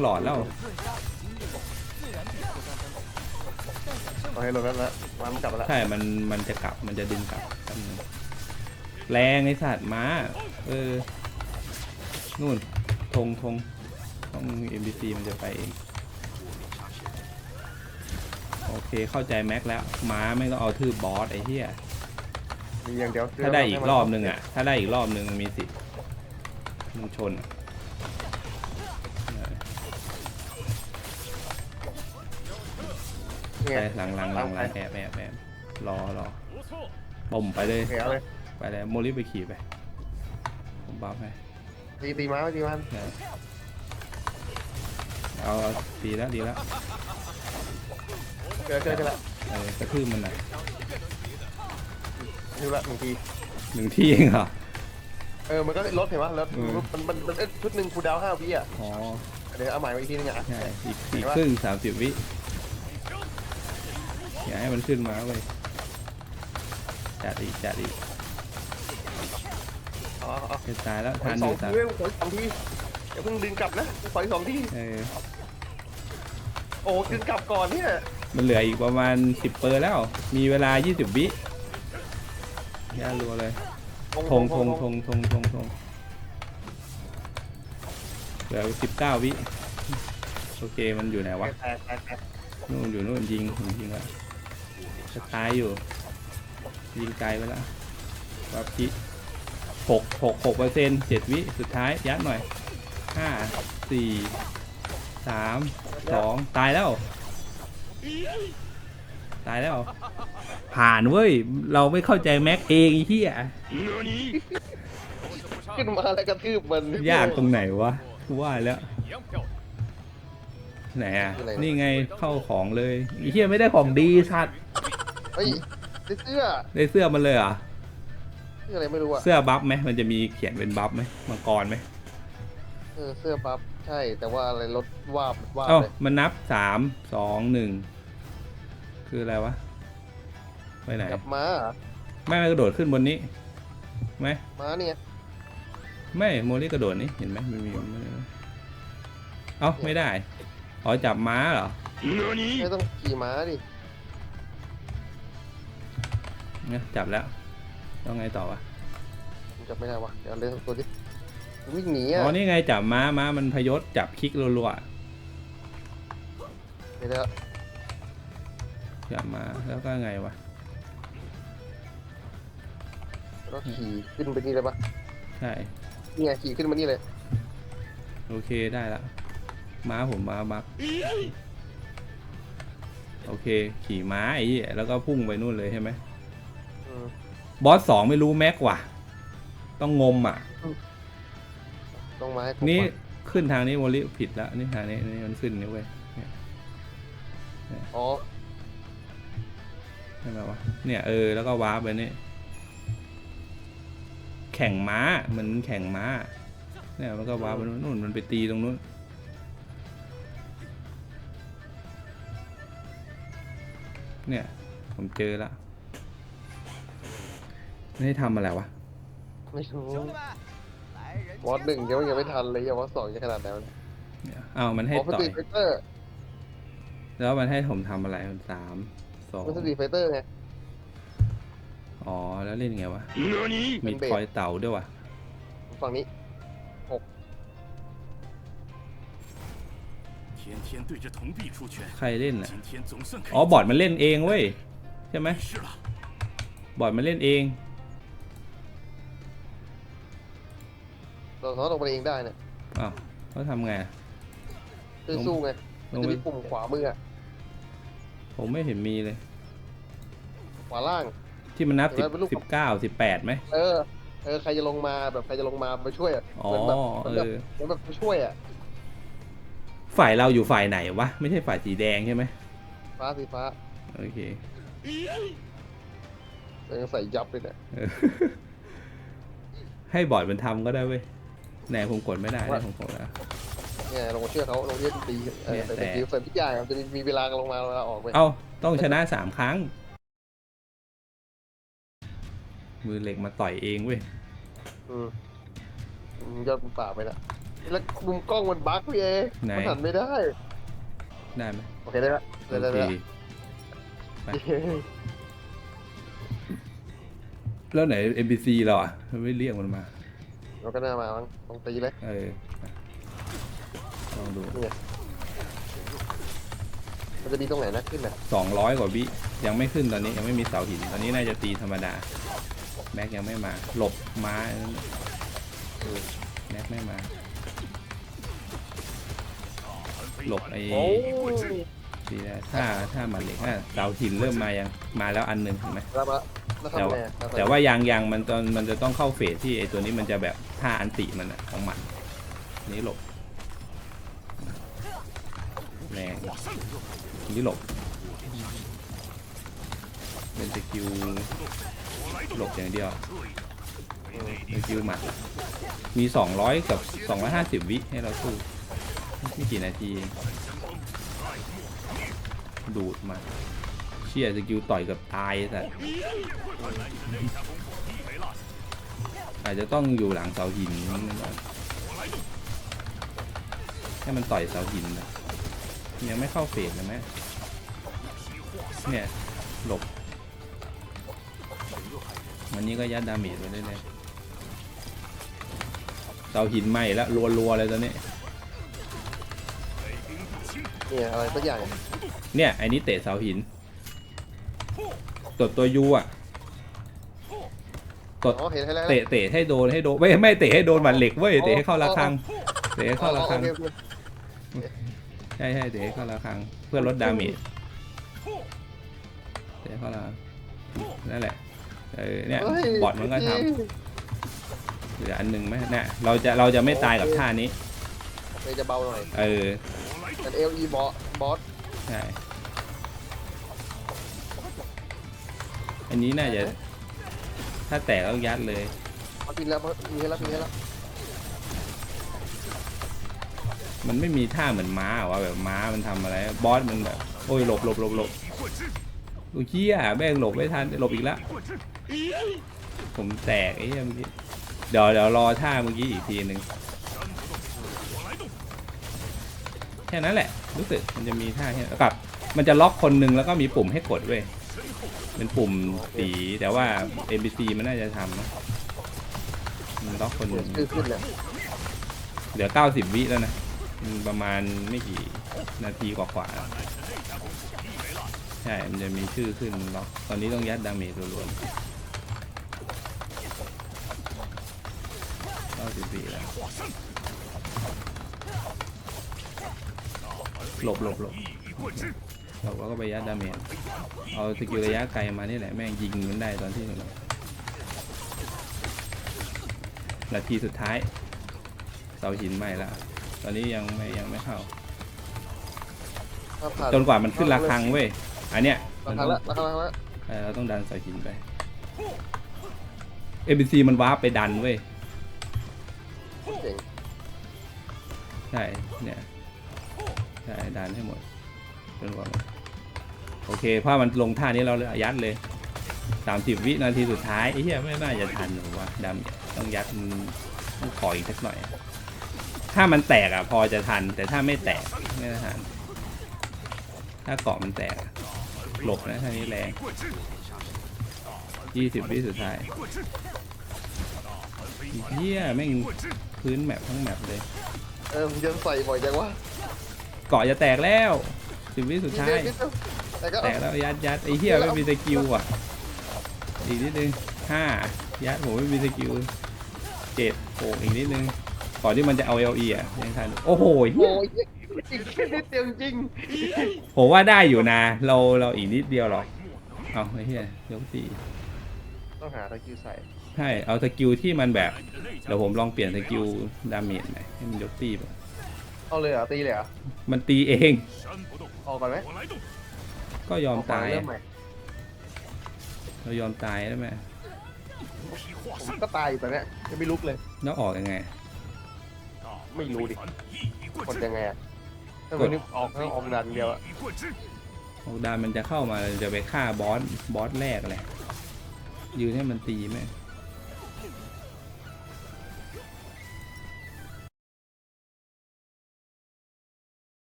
งหลอดแล้วเอาให้ลงแล้วแล้ววางมันกลับมาแล้วใช่ มัน มันจะกลับ มันจะดึงกลับแป๊บนึงแรงไอสัตว์ม้า เออ นู่นธงธงต้อง MBC มันจะไปเอง โอเค เข้าใจแม็กแล้ว ม้าไม่ต้องเอาทืบบอสไอ้เหี้ย มีอย่างเดียวถ้าได้อีกรอบนึงอะ ถ้าได้อีกรอบนึงมีสิทธิ์มันชนอะ ไปหลังหลังหลังหลังแอบแอบแอบรอรอบ่มไปเลย โอเคเอาเลยไปเลยโมลิไปขี่ไป ผมบัฟให้ตีตีม้าไว้ตีมันได้เอาเอาดีแล้วดีแล้วเจอเจอเจอละเออกระทืบมันหน่อยดูละหนึ่งที หนึ่งที่เองเหรอ เออ มันก็ลดเห็นปะลดอืม มันมันมันเอ้ยชุดหนึ่งคูลดาวน์ห้าวิอะ อ๋อ เดี๋ยวเอาใหม่มาอีกทีนึงอะ ใช่อีกอีกครึ่งสามสิบวิ อย่าให้มันขึ้นมาเว้ยจัดอีกจัดอีกอ๋ออ๋อจะตายแล้วขอทันอีกอสองยู่ทีตาเว้ยขออีกสองทีอย่าเพิ่งดึงกลับนะขออีกสองทีเออโอ้ดึงกลับก่อนเนี่ยมันเหลืออีกประมาณสิบเปอร์แล้ว มีเวลายี่สิบวิย่ารัวเลยธงธงธงธงธงธงเหลือสิบเก้าวิ โอเค มันอยู่ไหนวะ แตกแตกแตกนู่นอยู่นู่นยิงผมยิงแล้ว จะตายอยู่ ยิงไกลไปแล้ววับพิหกหกหกเปอร์เซ็นต์เจ็ดวิสุดท้ายยัดหน่อยห้าสี่สามสองตายแล้ว ตายแล้ว ผ่านเว้ย เราไม่เข้าใจแม็กเองไอ้เหี้ยขึ้นมาแล้วกระทืบมันยากตรงไหนวะกูว่าแล้ว ไหนอะคืออะไรวะนี่ไงเข้าของเลยไอ้เหี้ยไม่ได้ของดีสัตว์ เฮ้ยได้เสื้อได้เสื้อมันเลยเหรอะเสื้ออะไรไม่รู้อะเสื้อบัฟไหมมันจะมีเขียนเป็นบัฟไหมมังกรไหมเออเสื้อปั๊บใช่แต่ว่าอะไรรถวาบวาบเอ้าเลยมันนับสามสองหนึ่งคืออะไรวะไปไหนกลับมาเหรอไม่ไม่กระโดดขึ้นบนนี้ไหมม้าเนี่ยไม่โมลี่กระโดดนี่เห็นไหมมันมีมันเอ้าไม่ได้อ๋อจับม้าเหรอ ไม่ต้องขี่ม้าดิ เนี่ยจับแล้วต้องไงต่อวะผมจับไม่ได้วะเดี๋ยวเล่นตัวดิวิ่งหนีอ๋อะอนี่ไงจับม้าม้ามันพยศจับคลิกรัวไม่ได้ละๆจับม้าแล้วก็ไงวะแล้วขี่ขึ้นไปนี่เลยปะใช่นี่ไงขี่ขึ้นมานี่เลย โอเคได้ละม้าผมม้าบักโอเค ขี่ม้าไอ้เหี้ยแล้วก็พุ่งไปนู่นเลยใช่ไหมอืม บอสสองไม่รู้แม็กว่ะ ต้องงมอะ ต้องมาให้ผมนี่ก่อขึ้นทางนี้โมลิผิดแล้วนี่ทางนี้นี่มันขึ้นนี่เว้ยอ๋อใช่ไหมวะเนี่ยเออแล้วก็วาร์ปไปนี่แข่งม้าเหมือนแข่งม้า เนี่ยมันก็วาร์ปไปนู่นนู่นมันไปตีตรงนู้นเนี่ย ผมเจอละ ไม่ได้ทำอะไรวะ ไม่รู้วอดหนึ่งยังยังไม่ทันเลยยังวอดสองจะขนาดแล้ว เนี่ยอ้าวมันให้ อ๋อส ต่อ ตรี ย ไฟเตอร์ แล้วมันให้ผมทำอะไรสามสอง มันสตรีไฟเตอร์ไง อ๋อแล้วเล่นไงวะ เป็ มี นเบส คอยเต่าด้วยวะ ฝั่งนี้ 天天对着铜币出拳， ใครเล่นอ่ะ 今天总算可以 อ๋อบอร์ดมันเล่นเองเว้ยใช่ไหม 是了。 บอร์ดมันเล่นเอง เราสามารถลงไปเองได้เนี่ยอ้าวเขาทำไงอะ คือสู้ไงลมันงจะไปมีปุ่มขวามืออะผมไม่เห็นมีเลย ขวาล่าง ที่มันนับเห็สินบไหมเป็นรูป สิบเก้าสิบแปดไหมเออ เออ ใครจะลงมาแบบใครจะลงมามาช่วยอะอ๋อเหมือนแบบเหมือนแบบเออเหมือนแบบมาช่วยอะฝ่ายเราอยู่ฝ่ายไหนวะ ไม่ใช่ฝ่ายสีแดงใช่ไหมฟ้าสีฟ้าโอเคแต่ยังใส่ยับเลยเนี่ยเออ ให้บอร์ดมันทำก็ได้เว้ย ไหนผมกดไม่ได้ว่านะผมกดแล้วเนี่ยลงมาช่วยเขาลงเรียนตีเออเนี่ยใส่แต่สกิลใส่ทุกอย่างอะจะมีเวลาลงมาเวลาออกไปเอ้าต้องชนะสามครั้ง มือเหล็กมาต่อยเองเว้ยอืมอืมยอดป่าไปละแล้วมุมกล้องมันบั๊กพี่เอไหนมันหันไม่ได้ได้ไหมโอเคได้ละโอได้ได้เคได้ไปแล้วไหน NPC เราอะมันไม่เรียกมันมา เราก็น่ามามั้งลองตีเลยเออลองดูมันจะมีตรงไหนนะขึ้นอะสองร้อยกว่าวิยังไม่ขึ้นตอนนี้ยังไม่มีเสาหิน ตอนนี้น่าจะตีธรรมดา แม็กยังไม่มา หลบม้าแม็กไม่มา หลบไอ้ โอ้ตีได้ถ้าถ้ามันเหล็กถ้าเสาหินเริ่มมายังมาแล้วอันหนึ่งเห็นไหมรับละแล้วแต่ทำว่าไงอะแต่ว่ายังยังมันตอนมันจะต้องเข้าเฟสที่ไอตัวนี้มันจะแบบท่าอันติมันอะของมันนี่หลบแรงนี่หลบเป็นสกิลหลบอย่างเดียวสกิลหมัดมีสองร้อยกับสองร้อยห้าสิบวิให้เราสู้ไม่กี่นาที ดูดมา เชี่ยสกิลต่อยกับตายแต่อาจจะต้องอยู่หลังเสาหินให้มันต่อยเสาหินนะยังไม่เข้าเฟสเลยไหมเนี่ยหลบวันนี้ก็ยัดดาเมจไปเรื่อยๆเสาหินไหมแล้วรัวๆเลยตอนนี้เนี่ยอะไรสักอย่าง เนี่ยไอ้นี้เตะเสาหินกดตัวยูอะกดอ๋อเห็นให้แล้วเตะเตะให้โดนให้โดนไม่ไม่เตะให้โดนหมันเหล็กเว้ยเตะให้เข้าระฆังเตะให้เข้าระฆังอ๋อโอเคโอเคใช่ใช่เตะให้เข้าระฆังเพื่อลดดาเมจเตะให้เข้าระฆังนั่นแหละเออเนี่ยฮ้ยบอทมันก็ทำเหลืออันหนึ่งไหมเนี่ยเราจะเราจะไม่ตายกับท่านี้เลยจะเบาหน่อยเออแต่เอลีบอสบอสใช่ อันนี้น่าจะถ้าแตกแล้วยัดเลยมาปินแล้วมามีให้แล้วมีให้แล้วมันไม่มีท่าเหมือนม้าอะว่าแบบม้ามันทำอะไรบอสมันแบบโอ้ยหลบหลบหลบหลบโอ้ยเหี้ยแม่งหลบไม่ทันหลบอีกแล้วผมแตกไอ้เหี้ยเมื่อกี้เดี๋ยวเดี๋ยวรอท่าเมื่อกี้อีกทีหนึ่งแค่นั้นแหละรู้สึกมันจะมีท่าแค่กับ มันจะล็อกคนหนึ่งแล้วก็มีปุ่มให้กดเว้ย เป็นปุ่มสีแต่ว่า NPC มันน่าจะทำนะมันล็อกคนหนึ่งคือขึ้นเลยเหลือเก้าสิบวิแล้วนะอืมประมาณไม่กี่นาทีกว่าๆแล้วใช่ มันจะมีชื่อขึ้นล็อกตอนนี้ต้องยัดดาเมจรัวๆเก้าสิบวิแล้วหลบหลบหลบ หลบแล้วก็ไปยัดดาเมจเอาสกิลระยะไกลมานี่แหละแม่งยิงมันได้ตอนที่หนึ่งนาทีสุดท้ายเสาหินใหม่ละตอนนี้ยังไม่ยังไม่เข้าถ้าผ่านจนกว่ามันขึ้นระฆังเว้ยอันเนี้ยรามันคาต้องละราคาละเออเราต้องดันเสาหินไป ABC มันวาร์ปไปดันเว้ยเจ๋งใช่เนี่ยใช่ดันให้หมดจนกว่ามัน โอเคเพราะมันลงท่านี้เราเลยยัดเลยสามสิบวินาทีสุดท้ายไอ้เหี้ยไม่น่าจะทันหรอวะดำต้องยัดมันต้องขออีกสักหน่อย ถ้ามันแตกอะพอจะทัน แต่ถ้าไม่แตกไม่น่าทันถ้าเกาะมันแตกอะหลบนะท่านี้แรงยี่สิบวิสุดท้ายเหี้ยแม่งพื้นแมปทั้งแมปเลย เออมึงจะใส่บ่อยจังวะเกาะจะแตกแล้วสิบวิสุดท้ายนิดเดีว แตะแล้วยัดยัดไอ้เหี้ยไม่มีสกิลว่ะอีกนิดนึงห้ายัดโหไม่มีสกิลเจ็ดโหอีกนิดนึงก่อนที่มันจะเอาเอลเอะยังทันโอ้โหโอ้ยจริดวจริงผมว่าได้อยู่นะ เราเราอีกนิดเดียวหรอกเอาไอ้เหี้ยยกสี่ต้องหาสกิลใส่ใช่เอาสกิลที่มันแบบเดี๋ยวผมลองเปลี่ยนสกิลดาเมจหน่อยให้มันยกตีแบบเอาเลยเหรอตีเลยเหรอมันตีเองออกก่อนไหม ก็ยอมตายเรายอมตายได้ไหมผมก็ตายอยู่ตอนเนี้ยยัไม่ลุกเลย แล้วออกยังไง ไม่รู้ดิคนยังไงอถ้าวันนี้ออกก็ออกดันเดียวออกดานมันจะเข้ามาาจะไปฆ่าบอส บอสแรกเลยยืนให้มันตีไหม